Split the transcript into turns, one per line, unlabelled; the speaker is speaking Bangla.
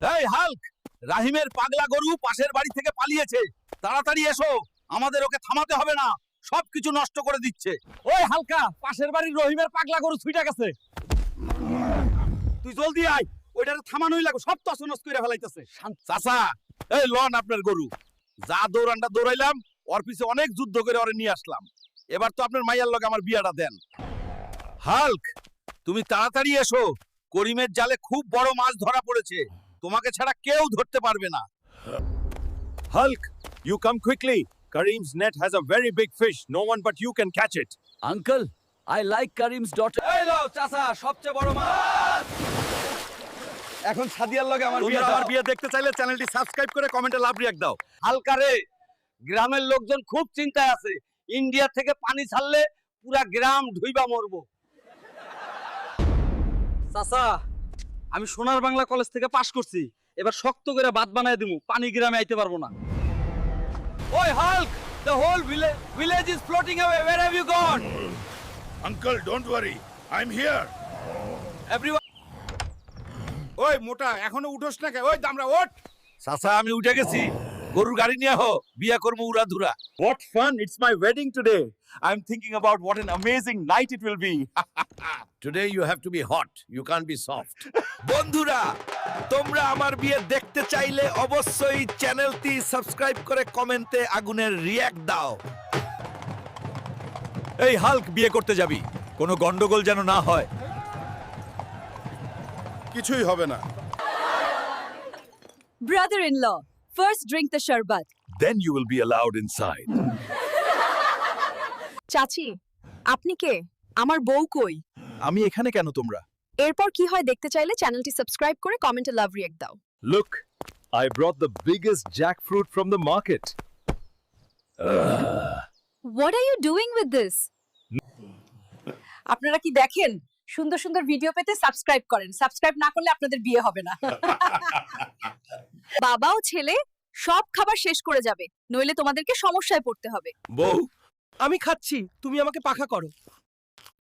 এই, হাল্ক! রাহিমের পাগলা গরু পাশের বাড়ি থেকে পালিয়েছে। তাড়াতাড়ি এসো। আমাদের ওকে থামাতে হবে না। সবকিছু নষ্ট করে দিচ্ছে। ওই, হালকা! পাশের বাড়ির রহিমের পাগলা গরু ছুইটা গেছে। তুই জলদি আয়। ওইটারে থামানোই লাগো সব তছনছ করে ফেলাইতেছে। চাচা, এই লন আপনার গরু। যা দৌড়ানটা দৌড়াইলাম, ওর পিছে অনেক যুদ্ধ করে ওরে নিয়ে আসলাম। এবার তো আপনার মাইয়ার লগে আমার বিয়াটা দেন। হাল্ক, তুমি তাড়াতাড়ি এসো। করিমের জালে খুব বড় মাছ ধরা পড়েছে। তোমাকে ছাড়া কেউ ধরতে পারবে না।
Hulk, you come quickly Kareem's net has a very big fish. No one but you can catch it.
Uncle I like Kareem's daughter
এই লও চাচা সবচেয়ে বড় মাছ। এখন সাদিয়ার লগে আমার বিয়ে আমার বিয়ে দেখতে চাইলে চ্যানেলটি সাবস্ক্রাইব করে কমেন্টে লাভ রিয়াক্ট দাও। হালকা রে গ্রামের লোকজন খুব চিন্তায় আছে। ইন্ডিয়া থেকে পানি ছাড়লে পুরা গ্রাম ধুইবা মরবো। চাচা আমি সোনার বাংলা কলেজ থেকে পাশ করছি। এবার শক্ত করে বাদ বানায় দিমু পানি গ্রামে আইতে পারব না। ওই Hulk the whole village is floating away where have you gone
uncle don't worry I am here
everyone
ওই মোটা এখনও উঠোস না কে? ওই দামরা ওঠ।
চাচা আমি উঠে গেছি। গরুর গাড়ি নিয়ে হো বিয়া করব উড়া ধুরা
What fun! It's my wedding today. I'm thinking about what an amazing night it will be.
Today you have to be hot. You can't be soft.
বন্ধুরা তোমরা আমার বিয়ে দেখতে চাইলে অবশ্যই চ্যানেলটি সাবস্ক্রাইব করে কমেন্টে আগুনের রিয়্যাক্ট দাও
এই হাল্ক বিয়ে করতে যাবি কোনো গন্ডগোল যেন না হয়
কিছুই হবে না
Brother-in-law, first drink the sharbat.
Then you will be allowed inside.
চাচি আপনি কে আমার বউ কই
আমি এখানে কেন তোমরা
এরপর কি হয় দেখতে চাইলে চ্যানেলটি সাবস্ক্রাইব করে কমেন্টে লাভ রিয়েক্ট দাও
Look, I brought the biggest jackfruit from the market.
What are you doing with this আপনারা কি দেখেন সুন্দর সুন্দর ভিডিও পেতে সাবস্ক্রাইব করেন সাবস্ক্রাইব না করলে আপনাদের বিয়ে হবে না বাবা ও ছেলে সব খাবার শেষ করে যাবে নইলে তোমাদেরকে সমস্যায় পড়তে হবে।
বউ?
আমি খাচ্ছি তুমি আমাকে পাখা করো।